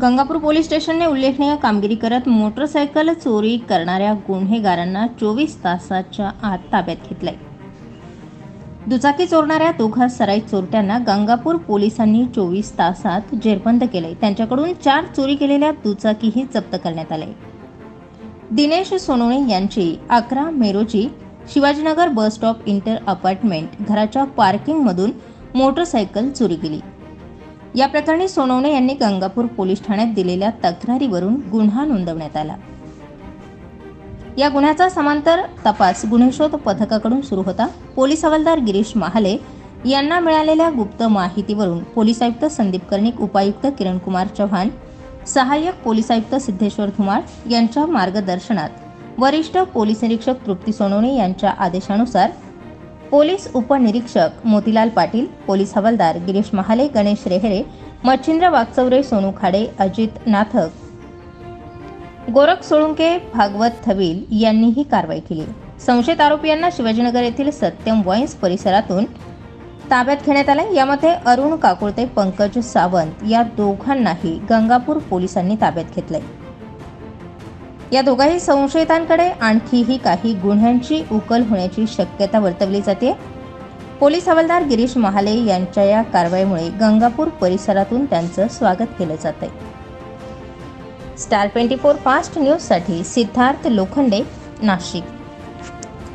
Gangapur police स्टेशनने उल्लेखनीय कामगिरी करत मोटरसायकल चोरी करणाऱ्या गुन्हेगारांना चोवीस तासाच्या आत ताब्यात घेतलंय. दुचाकी चोरणाऱ्या दोघा सराईत चोरट्यांना गंगापूर पोलिसांनी चोवीस तासात जेरबंद केले त्यांच्याकडून चार चोरी केलेल्या दुचाकीही जप्त करण्यात आले दिनेश सोनवणे यांची अकरा मे रोजी Shivajinagar bus stop inter apartment घराच्या पार्किंगमधून मोटरसायकल चोरी केली. या प्रकरणी सोनवणे यांनी गंगापूर पोलीस ठाण्यात दिलेल्या तक्रारीवरून गुन्हा नोंदवण्यात आला. या गुन्ह्याचा समांतर तपास गुन्हेशोध पथकाकडून सुरू होता. पोलीस हवालदार गिरीश महाले यांना मिळालेल्या गुप्त माहितीवरून पोलीस आयुक्त संदीप कर्णिक उपायुक्त किरणकुमार चव्हाण सहाय्यक पोलीस आयुक्त सिद्धेश्वर धुमाळ यांच्या मार्गदर्शनात वरिष्ठ पोलीस निरीक्षक तृप्ती सोनवणे यांच्या आदेशानुसार पोलीस उपनिरीक्षक मोतीलाल पाटील पोलीस हवालदार गिरीश महाले गणेश रेहरे मच्छिंद्र वागचौरे सोनू खाडे अजित नाथक. गोरख सोळुंके भागवत थवील यांनी ही कारवाई केली. संशयित आरोपींना शिवाजीनगर येथील सत्यम वॉइन्स परिसरातून ताब्यात घेण्यात आले यामध्ये अरुण काकुळते पंकज सावंत या दोघांनाही गंगापूर पोलिसांनी ताब्यात घेतले या दोघाही संशयितांकडे आणखीही काही गुन्ह्यांची उकल होण्याची शक्यता वर्तवली जाते. पोलीस हवालदार गिरीश महाले यांच्या या कारवाईमुळे गंगापूर परिसरातून त्यांचं स्वागत केलं जात आहे स्टार ट्वेंटी फोर फास्ट न्यूजसाठी सिद्धार्थ लोखंडे नाशिक.